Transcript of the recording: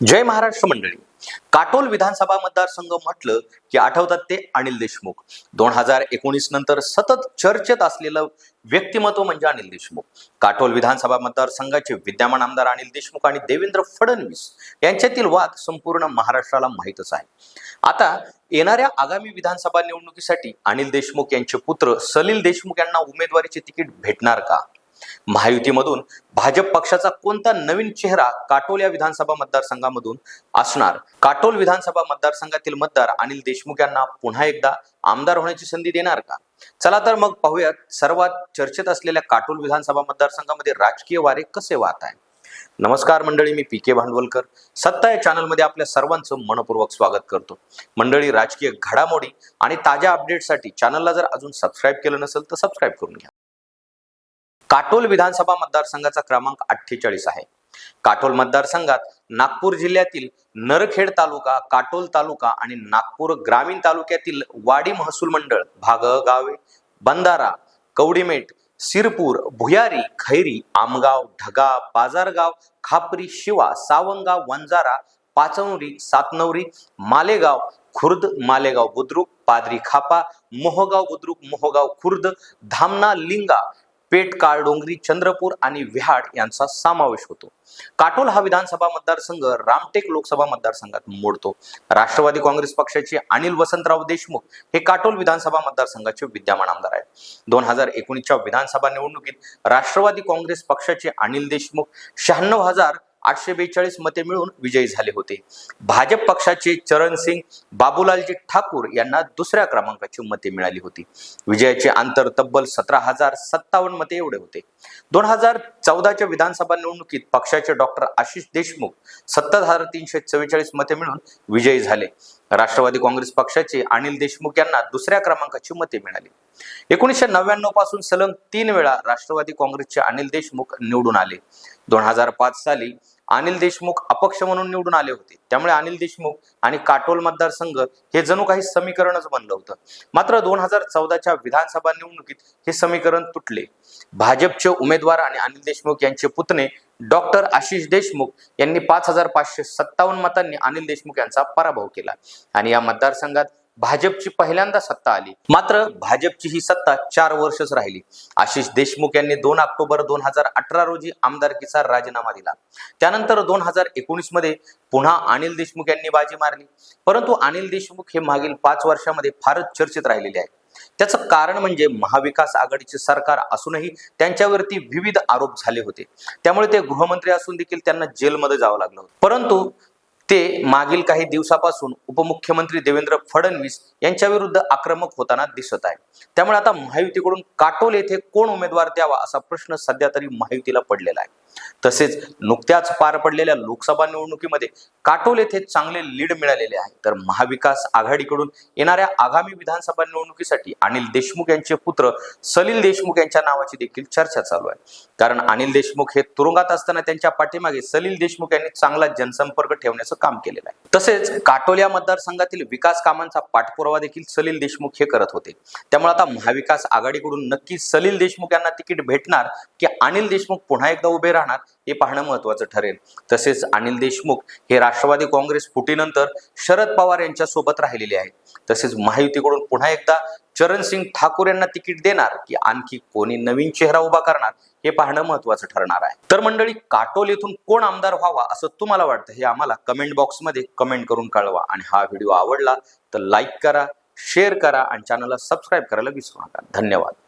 जय महाराष्ट्र मंडळी. काटोल विधानसभा मतदारसंघ म्हटलं की आठवतात ते अनिल देशमुख. दोन हजार एकोणीस नंतर सतत चर्चेत असलेलं व्यक्तिमत्व म्हणजे अनिल देशमुख. काटोल विधानसभा मतदारसंघाचे विद्यमान आमदार अनिल देशमुख आणि देवेंद्र फडणवीस यांच्यातील वाद संपूर्ण महाराष्ट्राला माहीतच आहे. आता येणाऱ्या आगामी विधानसभा निवडणुकीसाठी अनिल देशमुख यांचे पुत्र सलील देशमुख यांना उमेदवारीचे तिकीट भेटणार का? महायुतीमधून भाजप पक्षाचा कोणता नवीन चेहरा काटोल या विधानसभा मतदारसंघामधून असणार? काटोल विधानसभा मतदारसंघातील मतदार अनिल देशमुख यांना पुन्हा एकदा आमदार होण्याची संधी देणार का? चला तर मग पाहूयात सर्वात चर्चेत असलेल्या काटोल विधानसभा मतदारसंघामध्ये राजकीय वारे कसे वाहत आहे नमस्कार मंडळी मी पी के भांडवलकर. सत्ता या चॅनलमध्ये आपल्या सर्वांचं मनपूर्वक स्वागत करतो. मंडळी राजकीय घडामोडी आणि ताज्या अपडेटसाठी चॅनलला जर अजून सबस्क्राईब केलं नसेल तर सबस्क्राईब करून घ्या. काटोल विधानसभा मतदारसंघाचा क्रमांक अठ्ठेचाळीस आहे. काटोल मतदारसंघात नागपूर जिल्ह्यातील नरखेड तालुका काटोल तालुका आणि नागपूर ग्रामीण तालुक्यातील वाडी महसूल मंडळ भागगावे बंधारा कवडीमेट सिरपूर भुयारी खैरी आमगाव ढगा बाजारगाव खापरी शिवा सावंगाव वंजारा पाचवरी सातनवरी मालेगाव खुर्द मालेगाव बुद्रुक पादरी खापा मोहगाव बुद्रुक मोहगाव खुर्द धामणा लिंगा पेठ काळडोंगरी चंद्रपूर आणि विहाड यांचा समावेश होतो. काटोल हा विधानसभा मतदारसंघ रामटेक लोकसभा मतदारसंघात मोडतो. राष्ट्रवादी काँग्रेस पक्षाचे अनिल वसंतराव देशमुख हे काटोल विधानसभा मतदारसंघाचे विद्यमान आमदार आहेत. दोन हजार एकोणीसच्या विधानसभा निवडणुकीत राष्ट्रवादी काँग्रेस पक्षाचे अनिल देशमुख शहाण्णव हजार आठशे बेचाळीस मते मिळून विजयी झाले होते. भाजप पक्षाचे चरणसिंग बाबूलालजी ठाकूर यांना दुसऱ्या क्रमांकाची मते मिळाली होती. विजयाचे अंतर तब्बल सतरा हजार सत्तावन्न मते एवढे होते. दोन हजार चौदाच्या विधानसभा निवडणुकीत पक्षाचे डॉक्टर आशिष देशमुख सत्तर हजार तीनशे चव्वेचाळीस मते मिळून विजयी झाले. राष्ट्रवादी काँग्रेस पक्षाचे अनिल देशमुख यांना दुसऱ्या क्रमांकाची मते मिळाली. एकोणीसशे नव्याण्णवपासून सलग तीन वेळा राष्ट्रवादी काँग्रेसचे अनिल देशमुख निवडून आले. दोन हजार पाच साली अनिल देशमुख अपक्ष म्हणून निवडून आले होते. त्यामुळे अनिल देशमुख आणि काटोल मतदारसंघ हे जणू काही समीकरणच बनलं होतं. मात्र दोन हजार चौदाच्या विधानसभा निवडणुकीत हे समीकरण तुटले. भाजपचे उमेदवार आणि अनिल देशमुख यांचे पुतणे डॉक्टर आशिष देशमुख यांनी पाच हजार पाचशे सत्तावन्न मतांनी अनिल देशमुख यांचा पराभव केला. आणि या मतदारसंघात भाजपची पहिल्यांदा सत्ता आली. मात्र भाजपची ही सत्ता चार वर्षच राहिली. आशिष देशमुख यांनी दोन ऑक्टोबर दोन हजार अठरा रोजी आमदारकीचा राजीनामा दिला. त्यानंतर दोन हजार एकोणीसमध्ये पुन्हा अनिल देशमुख यांनी बाजी मारली. परंतु अनिल देशमुख हे मागील पाच वर्षामध्ये फारच चर्चेत राहिलेले आहेत. त्याचं कारण म्हणजे महाविकास आघाडीचे सरकार असूनही त्यांच्यावरती विविध आरोप झाले होते. त्यामुळे ते गृहमंत्री असून देखील त्यांना जेलमध्ये जावं लागलं परंतु ते मागील काही दिवसापासून उपमुख्यमंत्री देवेंद्र फडणवीस यांच्या विरुद्ध आक्रमक होताना दिसत आहे. त्यामुळे आता महायुतीकडून काटोल येथे कोण उमेदवार द्यावा असा प्रश्न सध्या तरी महायुतीला पडलेला आहे. तसेच नुकत्याच पार पडलेल्या लोकसभा निवडणुकीमध्ये काटोल येथे चांगले लीड मिळालेले आहे. तर महाविकास आघाडीकडून येणाऱ्या आगामी विधानसभा निवडणुकीसाठी अनिल देशमुख यांचे पुत्र सलील देशमुख यांच्या नावाची देखील चर्चा चालू आहे. कारण अनिल देशमुख हे तुरुंगात असताना त्यांच्या पाठीमागे सलील देशमुख यांनी चांगला जनसंपर्क ठेवण्याचं काम केलेलं आहे. तसेच काटोल या मतदारसंघातील विकास कामांचा पाठपुरावा देखील सलील देशमुख हे करत होते. त्यामुळे आता महाविकास आघाडीकडून नक्की सलील देशमुख यांना तिकीट भेटणार की अनिल देशमुख पुन्हा एकदा उभे राहणार? राहणार हे पाहणं महत्वाचं ठरेल. तसेच अनिल देशमुख हे राष्ट्रवादी काँग्रेस फुटीनंतर शरद पवार यांच्या सोबत राहिलेले आहेत. तसेच महायुतीकडून पुन्हा एकदा चरणसिंग ठाकूर यांना तिकीट देणार की आणखी कोणी नवीन चेहरा उभा करणार हे पाहणं महत्वाचं ठरणार आहे. तर मंडळी काटोल येथून कोण आमदार व्हावा असं तुम्हाला वाटतं हे आम्हाला कमेंट बॉक्समध्ये कमेंट करून कळवा. आणि हा व्हिडिओ आवडला तर लाईक करा शेअर करा आणि चॅनलला सबस्क्राईब करायला विसरू नका. धन्यवाद.